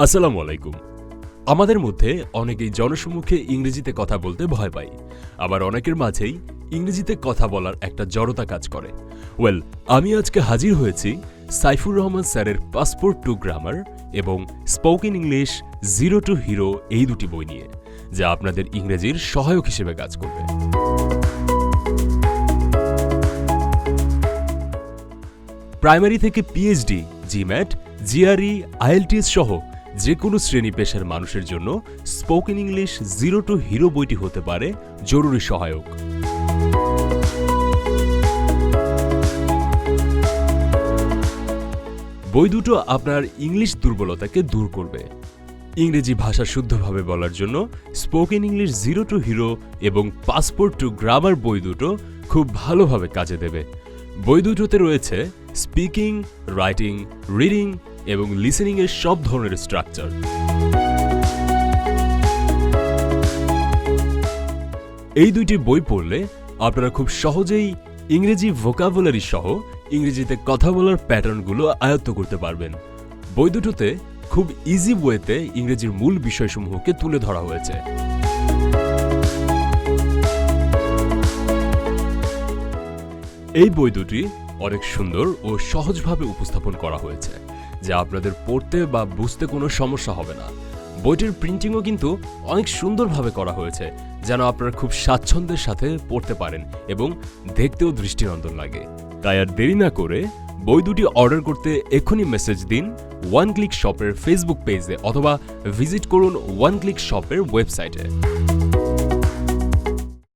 আসসালামু আলাইকুম। আমাদের মধ্যে অনেকেই জনসম্মুখে ইংরেজিতে কথা বলতে ভয় পায়, আবার অনেকের মাঝেই ইংরেজিতে কথা বলার একটা জড়তা কাজ করে। ওয়েল আমি আজকে হাজির হয়েছি সাইফুর রহমান স্যারের পাসপোর্ট টু গ্রামার এবং spoken English zero to hero এই দুটি বই নিয়ে, যা আপনাদের ইংরেজির সহায়ক হিসেবে কাজ করবে। প্রাইমারি থেকে পিএইচডি, জিম্যাট, জিআরই, আইএলটিএস সহ যে কোনো শ্রেণি পেশার মানুষের জন্য spoken English zero to hero বইটি হতে পারে জরুরি সহায়ক। বই দুটো আপনার ইংলিশ দুর্বলতাকে দূর করবে। ইংরেজি ভাষা শুদ্ধভাবে বলার জন্য spoken English zero to hero এবং পাসপোর্ট টু গ্রামার বই দুটো খুব ভালোভাবে কাজে দেবে। বই দুটোতে রয়েছে স্পিকিং রাইটিং রিডিং এবং লিসেনিং এর সব ধরনের স্ট্রাকচার এই দুইটি বই পড়লে আপনারা খুব সহজেই ইংরেজি ভোকাবুলারি সহ ইংরেজিতে কথা বলার প্যাটার্নগুলো আয়ত্ত করতে পারবেন। বই দুটোতে খুব ইজি ওয়েতে ইংরেজির মূল বিষয়সমূহকে তুলে ধরা হয়েছে। এই বই দুটি অনেক সুন্দর ও সহজভাবে উপস্থাপন করা হয়েছে। যা আপনাদের পড়তে বা বুঝতে কোনো সমস্যা হবে না। বইটির প্রিন্টিংও কিন্তু অনেক সুন্দরভাবে করা হয়েছে, যেন আপনারা খুব স্বাচ্ছন্দ্যের সাথে পড়তে পারেন এবং দেখতেও দৃষ্টিনন্দন লাগে। তাই আর দেরি না করে বই দুটি অর্ডার করতে এক্ষুনি মেসেজ দিন ওয়ান ক্লিক শপের ফেসবুক পেজে অথবা ভিজিট করুন ওয়ান ক্লিক শপের ওয়েবসাইটে